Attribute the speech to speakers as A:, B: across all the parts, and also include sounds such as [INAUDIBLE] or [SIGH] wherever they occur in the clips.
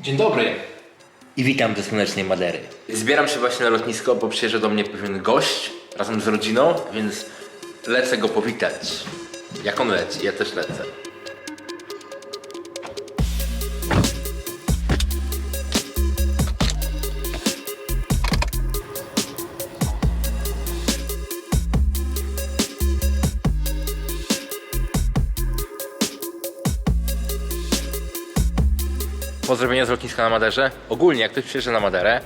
A: Dzień dobry.
B: I witam do słonecznej Madery. Zbieram się właśnie na lotnisko, bo przyjeżdża do mnie pewien gość razem z rodziną, więc lecę go powitać. Jak on leci, ja też lecę. Pozdrowienia z lotniska na Maderze. Ogólnie, jak ktoś przyjeżdża na Maderę,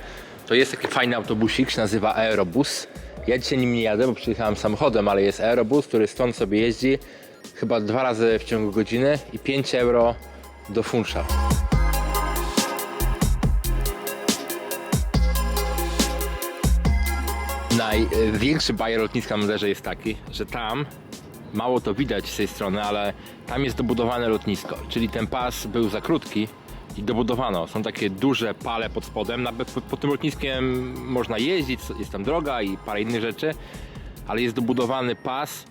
B: to jest taki fajny autobusik, się nazywa Aerobus. Ja dzisiaj nim nie jadę, bo przyjechałem samochodem, ale jest Aerobus, który stąd sobie jeździ chyba dwa razy w ciągu godziny i 5 euro do Funsza. Największy bajer lotniska Maderze jest taki, że tam mało to widać z tej strony, ale tam jest dobudowane lotnisko, czyli ten pas był za krótki i dobudowano. Są takie duże pale pod spodem. Nawet pod, tym lotniskiem można jeździć, jest tam droga i parę innych rzeczy, ale jest dobudowany pas,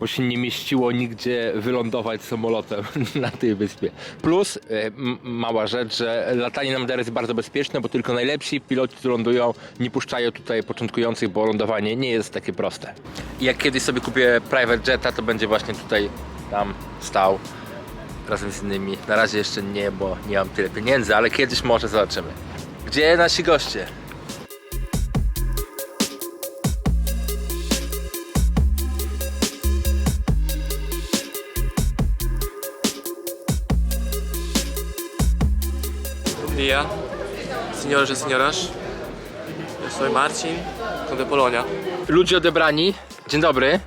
B: bo się nie mieściło nigdzie wylądować samolotem [LAUGHS] na tej wyspie. Plus e, mała rzecz, że latanie na Maderę jest bardzo bezpieczne, bo tylko najlepsi piloci, którzy lądują, nie puszczają tutaj początkujących, bo lądowanie nie jest takie proste. Jak kiedyś sobie kupię private jeta, to będzie właśnie tutaj, tam stał razem z innymi. Na razie jeszcze nie, bo nie mam tyle pieniędzy, ale kiedyś może zobaczymy. Gdzie nasi goście?
C: Día, señores y señoras. Soy Marcin, con de Polonia.
B: Ludzie odebrani. Dzień dobry.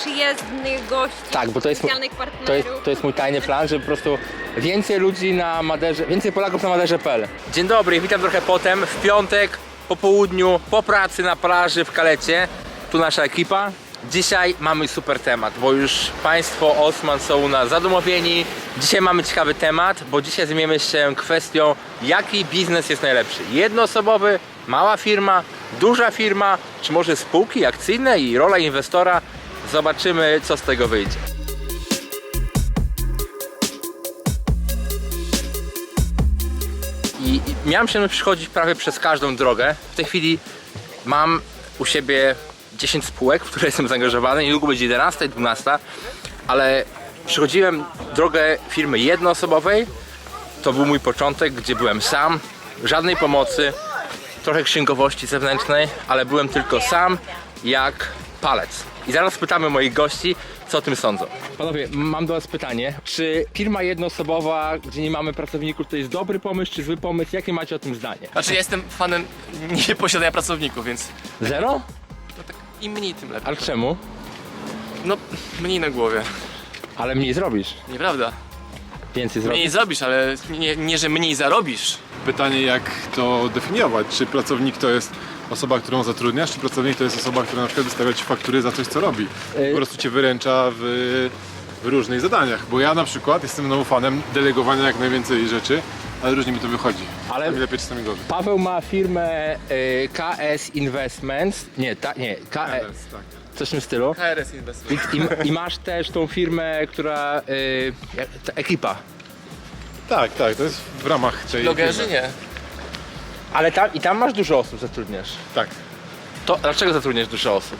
D: Przyjezdnych gości,
B: Tak, bo to jest,
D: specjalnych
B: to
D: partnerów.
B: jest, to jest mój tajny plan, żeby po prostu więcej ludzi na Maderze, więcej Polaków na Maderze.pl. Dzień dobry, witam trochę potem, w piątek, po południu, po pracy na plaży w Kalecie. Tu nasza ekipa. Dzisiaj mamy super temat, bo już Państwo Osman są u nas zadomowieni. Dzisiaj mamy ciekawy temat, bo dzisiaj zajmiemy się kwestią, jaki biznes jest najlepszy. Jednoosobowy, mała firma, duża firma, czy może spółki akcyjne i rola inwestora. Zobaczymy, co z tego wyjdzie. I miałem się przychodzić prawie przez każdą drogę. W tej chwili mam u siebie 10 spółek, w które jestem zaangażowany. Niedługo będzie 11, 12, ale przychodziłem drogę firmy jednoosobowej. To był mój początek, gdzie byłem sam, żadnej pomocy, trochę księgowości zewnętrznej, ale byłem tylko sam jak palec. I zaraz pytamy moich gości, co o tym sądzą. Panowie, mam do Was pytanie. Czy firma jednoosobowa, gdzie nie mamy pracowników, to jest dobry pomysł, czy zły pomysł? Jakie macie o tym zdanie?
C: Znaczy ja jestem fanem nieposiadania pracowników, więc
B: Zero?
C: no tak im mniej tym lepiej.
B: Ale czemu?
C: No mniej na głowie.
B: Ale mniej zrobisz.
C: Nieprawda.
B: Więcej zrobisz.
C: Mniej zrobisz, ale nie, nie że mniej zarobisz.
E: Pytanie, jak to definiować? Czy pracownik to jest osoba, którą zatrudniasz, czy pracownik to jest osoba, która na przykład wystawia ci faktury za coś, co robi? Po prostu cię wyręcza w, w różnych zadaniach. Bo ja na przykład jestem znowu fanem delegowania jak najwięcej rzeczy, ale różnie mi to wychodzi.
B: Ale-
E: Czasami lepiej, czasami gorzej.
B: Paweł ma firmę y, KS Investments. Nie, ta, nie, KS.
E: Tak.
B: Coś w tym stylu.
C: KRS Investment.
B: I, i, I masz też tą firmę, która. Y, ta ekipa.
E: tak, tak, to jest w ramach tej
C: Blogerzy nie.
B: Ale tam i tam masz dużo osób zatrudniasz.
E: Tak.
B: To dlaczego zatrudniasz dużo osób?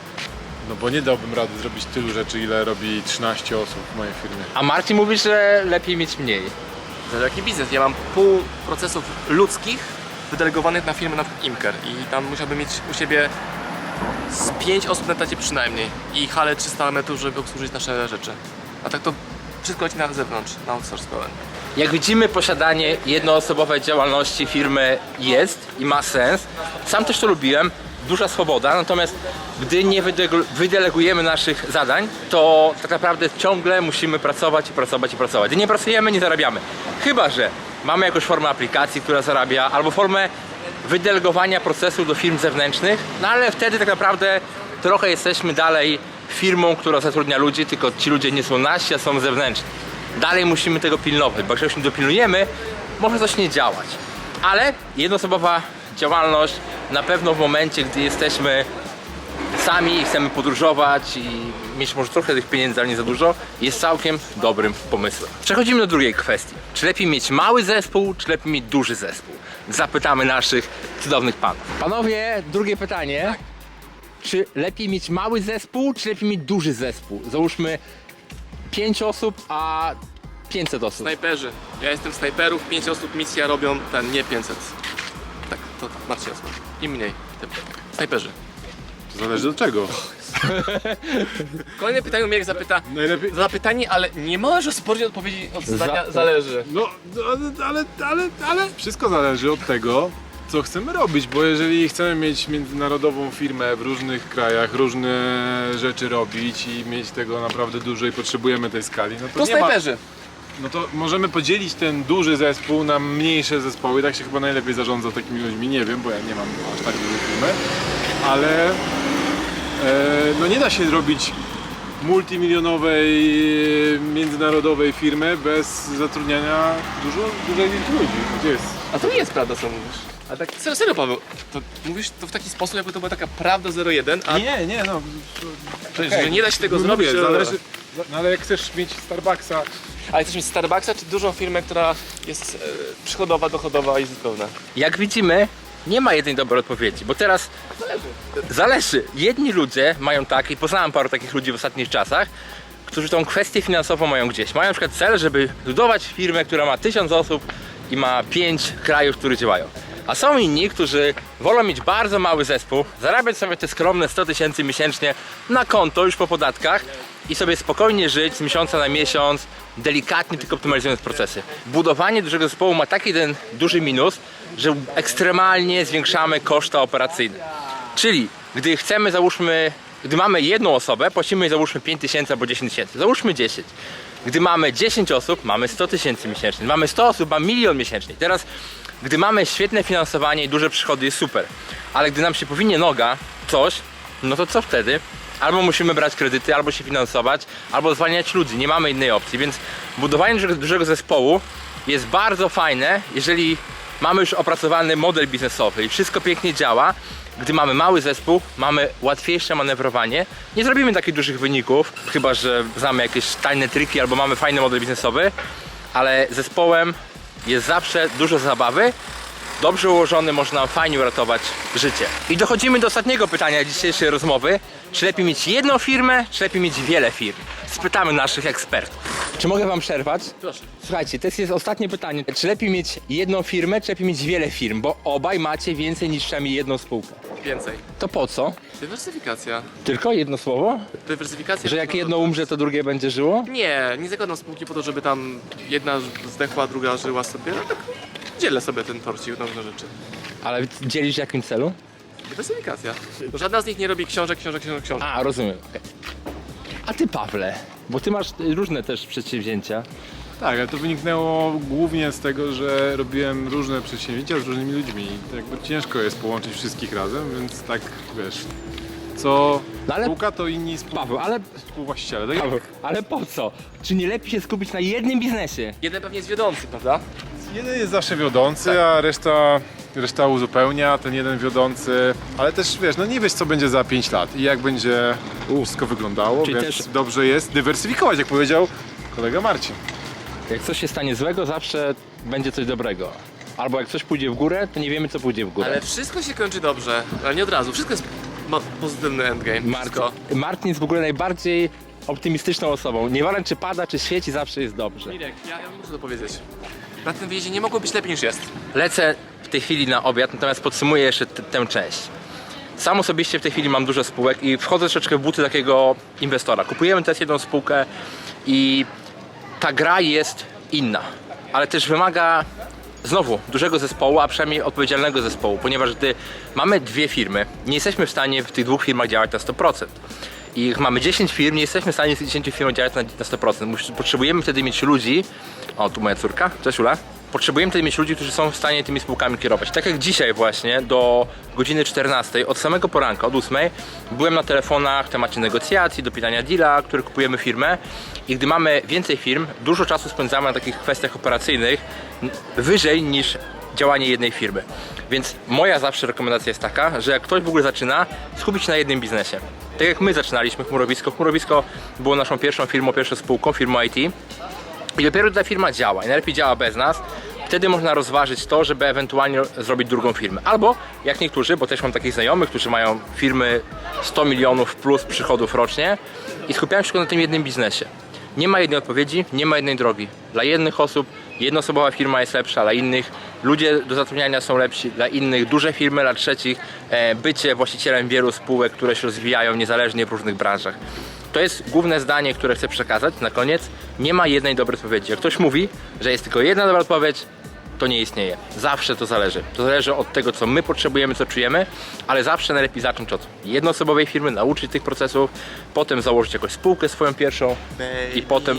E: No bo nie dałbym rady zrobić tylu rzeczy, ile robi 13 osób w mojej firmie.
B: A Marcin mówi, że lepiej mieć mniej.
C: To jaki biznes? Ja mam pół procesów ludzkich wydelegowanych na firmę na przykład Imker i tam musiałbym mieć u siebie z 5 osób na etacie przynajmniej i halę 300 metrów, żeby obsłużyć nasze rzeczy. A tak to wszystko leci na zewnątrz, na outsource.
B: Jak widzimy, posiadanie jednoosobowej działalności firmy jest i ma sens. Sam też to lubiłem, duża swoboda, natomiast gdy nie wydelegujemy naszych zadań, to tak naprawdę ciągle musimy pracować i pracować i pracować. Gdy nie pracujemy, nie zarabiamy. Chyba, że mamy jakąś formę aplikacji, która zarabia, albo formę wydelegowania procesu do firm zewnętrznych, no ale wtedy tak naprawdę trochę jesteśmy dalej firmą, która zatrudnia ludzi, tylko ci ludzie nie są nasi, a są zewnętrzni. Dalej musimy tego pilnować, bo jak się dopilnujemy, może coś nie działać. Ale jednoosobowa działalność na pewno w momencie, gdy jesteśmy sami chcemy podróżować i mieć może trochę tych pieniędzy, ale nie za dużo, jest całkiem dobrym pomysłem. Przechodzimy do drugiej kwestii. Czy lepiej mieć mały zespół, czy lepiej mieć duży zespół? Zapytamy naszych cudownych panów. Panowie, drugie pytanie. Czy lepiej mieć mały zespół, czy lepiej mieć duży zespół? Załóżmy 5 osób, a 500 osób.
C: Snajperzy. Ja jestem snajperów, 5 osób misja robią ten, nie 500. Tak, to macie jasno. Im mniej. tym. Snajperzy.
E: To zależy od czego. [LAUGHS]
C: Kolejne pytanie Mirek zapyta.
E: Najlepiej...
C: Zapytanie, ale nie możesz rozpocząć odpowiedzi od zdania
B: Za-
C: zależy.
E: No, ale, ale, ale, ale wszystko zależy od tego, co chcemy robić, bo jeżeli chcemy mieć międzynarodową firmę w różnych krajach, różne rzeczy robić i mieć tego naprawdę dużo i potrzebujemy tej skali, no to,
C: To
E: nie ma,
C: snajperzy.
E: no to możemy podzielić ten duży zespół na mniejsze zespoły, tak się chyba najlepiej zarządza takimi ludźmi, nie wiem, bo ja nie mam aż tak dużej firmy, ale no nie da się robić multimilionowej, e, międzynarodowej firmy bez zatrudniania dużo, dużej liczby ludzi. Gdzie jest?
C: A to nie jest prawda, co mówisz. A tak serio, serio Paweł, to mówisz to w taki sposób, jakby to była taka prawda 01, a
E: Nie, nie, no.
C: że, że nie da się tego
E: Mówię,
C: zrobić. że-
E: Zależy, no ale jak chcesz mieć Starbucksa,
C: Ale chcesz mieć Starbucksa, czy dużą firmę, która jest e, przychodowa, dochodowa i zyskowna?
B: Jak widzimy, nie ma jednej dobrej odpowiedzi, bo teraz
C: Zależy.
B: zależy. Jedni ludzie mają tak, i poznałem paru takich ludzi w ostatnich czasach, którzy tą kwestię finansową mają gdzieś. Mają na przykład cel, żeby budować firmę, która ma tysiąc osób i ma pięć krajów, które działają. A są inni, którzy wolą mieć bardzo mały zespół, zarabiać sobie te skromne 100 tysięcy miesięcznie na konto już po podatkach i sobie spokojnie żyć z miesiąca na miesiąc, delikatnie tylko optymalizując procesy. Budowanie dużego zespołu ma taki jeden duży minus, że ekstremalnie zwiększamy koszta operacyjne. Czyli gdy chcemy, załóżmy, gdy mamy jedną osobę, płacimy załóżmy 5 tysięcy albo 10 tysięcy. Załóżmy 10. Gdy mamy 10 osób, mamy 100 tysięcy miesięcznie. Mamy 100 osób, mamy milion miesięcznie. Teraz, gdy mamy świetne finansowanie i duże przychody, jest super. Ale gdy nam się powinie noga, coś, no to co wtedy? Albo musimy brać kredyty, albo się finansować, albo zwalniać ludzi. Nie mamy innej opcji. Więc budowanie dużego, dużego zespołu jest bardzo fajne, jeżeli mamy już opracowany model biznesowy i wszystko pięknie działa. Gdy mamy mały zespół, mamy łatwiejsze manewrowanie. Nie zrobimy takich dużych wyników, chyba że znamy jakieś tajne triki albo mamy fajny model biznesowy, ale zespołem jest zawsze dużo zabawy. Dobrze ułożony można fajnie uratować życie. I dochodzimy do ostatniego pytania dzisiejszej rozmowy. Czy lepiej mieć jedną firmę, czy lepiej mieć wiele firm? Spytamy naszych ekspertów. Czy mogę wam przerwać?
C: Proszę.
B: Słuchajcie, to jest ostatnie pytanie. Czy lepiej mieć jedną firmę, czy lepiej mieć wiele firm? Bo obaj macie więcej niż przynajmniej jedną spółkę.
C: Więcej.
B: To po co?
C: Dywersyfikacja.
B: Tylko jedno słowo?
C: Dywersyfikacja.
B: Że jak jedno umrze, to drugie będzie żyło?
C: Nie, nie zakładam spółki po to, żeby tam jedna zdechła, druga żyła sobie. No tak dzielę sobie ten torcik na różne rzeczy.
B: Ale dzielisz w jakim celu?
C: Dywersyfikacja. Żadna z nich nie robi książek, książek, książek, książek.
B: A, rozumiem. okej. A ty, Pawle, bo ty masz różne też przedsięwzięcia.
E: Tak, ale to wyniknęło głównie z tego, że robiłem różne przedsięwzięcia z różnymi ludźmi. Jakby ciężko jest połączyć wszystkich razem, więc tak wiesz. Co
B: No ale-
E: spółka to inni współ...
B: Paweł, ale,
E: współwłaściciele. Tak?
B: Paweł, ale po co? Czy nie lepiej się skupić na jednym biznesie?
C: Jeden pewnie jest wiodący, prawda?
E: Jeden jest zawsze wiodący, a reszta, reszta uzupełnia ten jeden wiodący. Ale też wiesz, no nie wiesz co będzie za 5 lat i jak będzie wszystko wyglądało,
B: Czyli
E: więc
B: też-
E: dobrze jest dywersyfikować, jak powiedział kolega Marcin.
B: Jak coś się stanie złego, zawsze będzie coś dobrego. Albo jak coś pójdzie w górę, to nie wiemy co pójdzie w górę.
C: Ale wszystko się kończy dobrze, ale nie od razu. Wszystko jest ma pozytywny endgame. Wszystko.
B: Martin, Martin jest w ogóle najbardziej optymistyczną osobą. Nieważne czy pada, czy świeci, zawsze jest dobrze.
C: Mirek, ja, ja muszę to powiedzieć. Na tym wyjeździe nie mogło być lepiej niż jest.
B: Lecę tej chwili na obiad, natomiast podsumuję jeszcze tę część. Sam osobiście w tej chwili mam dużo spółek i wchodzę troszeczkę w buty takiego inwestora. Kupujemy teraz jedną spółkę i ta gra jest inna, ale też wymaga znowu dużego zespołu, a przynajmniej odpowiedzialnego zespołu, ponieważ gdy mamy dwie firmy, nie jesteśmy w stanie w tych dwóch firmach działać na 100%. I mamy 10 firm, nie jesteśmy w stanie z tych 10 firm działać na, na 100%. Mus- Potrzebujemy wtedy mieć ludzi. O, tu moja córka. Cześć Ula. Potrzebujemy wtedy mieć ludzi, którzy są w stanie tymi spółkami kierować. Tak jak dzisiaj właśnie do godziny 14, od samego poranka, od 8, byłem na telefonach w temacie negocjacji, pytania deala, który kupujemy firmę. I gdy mamy więcej firm, dużo czasu spędzamy na takich kwestiach operacyjnych wyżej niż działanie jednej firmy. Więc moja zawsze rekomendacja jest taka, że jak ktoś w ogóle zaczyna, skupić się na jednym biznesie. Tak jak my zaczynaliśmy Chmurowisko. Chmurowisko było naszą pierwszą firmą, pierwszą spółką, firmą IT. I dopiero ta firma działa i najlepiej działa bez nas. Wtedy można rozważyć to, żeby ewentualnie zrobić drugą firmę. Albo jak niektórzy, bo też mam takich znajomych, którzy mają firmy 100 milionów plus przychodów rocznie i skupiają się tylko na tym jednym biznesie. Nie ma jednej odpowiedzi, nie ma jednej drogi. Dla jednych osób jednoosobowa firma jest lepsza, dla innych ludzie do zatrudniania są lepsi, dla innych duże firmy, dla trzecich e, bycie właścicielem wielu spółek, które się rozwijają niezależnie w różnych branżach. To jest główne zdanie, które chcę przekazać na koniec. Nie ma jednej dobrej odpowiedzi. Jak ktoś mówi, że jest tylko jedna dobra odpowiedź, to nie istnieje. Zawsze to zależy. To zależy od tego, co my potrzebujemy, co czujemy, ale zawsze najlepiej zacząć od jednoosobowej firmy, nauczyć tych procesów, potem założyć jakąś spółkę swoją pierwszą i potem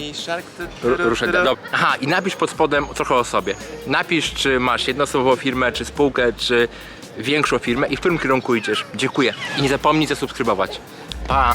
B: Ru- ruszać. Aha, i napisz pod spodem trochę o sobie. Napisz, czy masz jednoosobową firmę, czy spółkę, czy większą firmę i w którym kierunku idziesz. Dziękuję. I nie zapomnij zasubskrybować. Pa!